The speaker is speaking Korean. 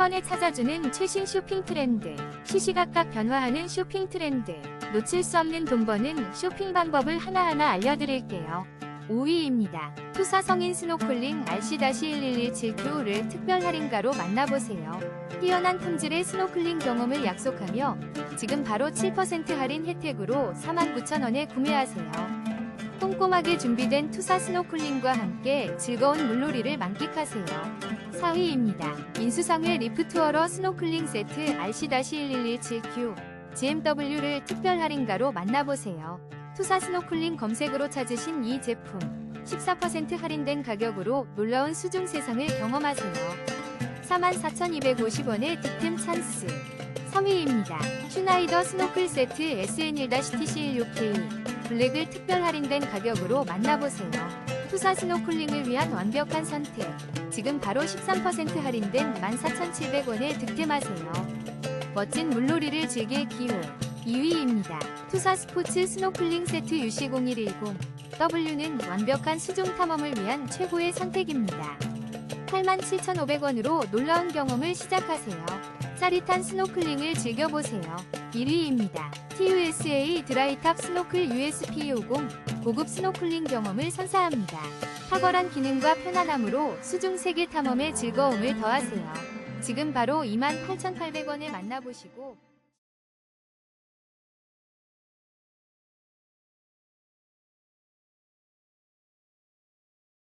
번에 찾아주는 최신 쇼핑 트렌드, 시시각각 변화하는 쇼핑 트렌드, 놓칠 수 없는 돈 버는 쇼핑 방법을 하나하나 알려드릴게요. 5위입니다. 투사 성인 스노클링 RC-1117Q를 특별 할인가로 만나보세요. 뛰어난 품질의 스노클링 경험을 약속하며 지금 바로 7% 할인 혜택으로 49,000원에 구매하세요. 꼼꼼하게 준비된 투사 스노클링과 함께 즐거운 물놀이를 만끽하세요. 4위입니다. 인수상회 리프트워러 스노클링 세트 RC-1117Q GMW를 특별 할인가로 만나보세요. 투사 스노클링 검색으로 찾으신 이 제품 14% 할인된 가격으로 놀라운 수중 세상을 경험하세요. 44,250원의 득템 찬스 3위입니다. 슈나이더 스노클 세트 SN1-TC16K 블랙을 특별 할인된 가격으로 만나보세요. 투사 스노클링을 위한 완벽한 선택. 지금 바로 13% 할인된 14,700원에 득템하세요. 멋진 물놀이를 즐길 기회. 2위입니다. 투사 스포츠 스노클링 세트 UC0110 W는 완벽한 수중 탐험을 위한 최고의 선택입니다. 87,500원으로 놀라운 경험을 시작하세요. 짜릿한 스노클링을 즐겨보세요. 1위입니다. TUSA 드라이탑 스노클 USP50 고급 스노클링 경험을 선사합니다. 탁월한 기능과 편안함으로 수중 세계 탐험의 즐거움을 더하세요. 지금 바로 28,800원에 만나보시고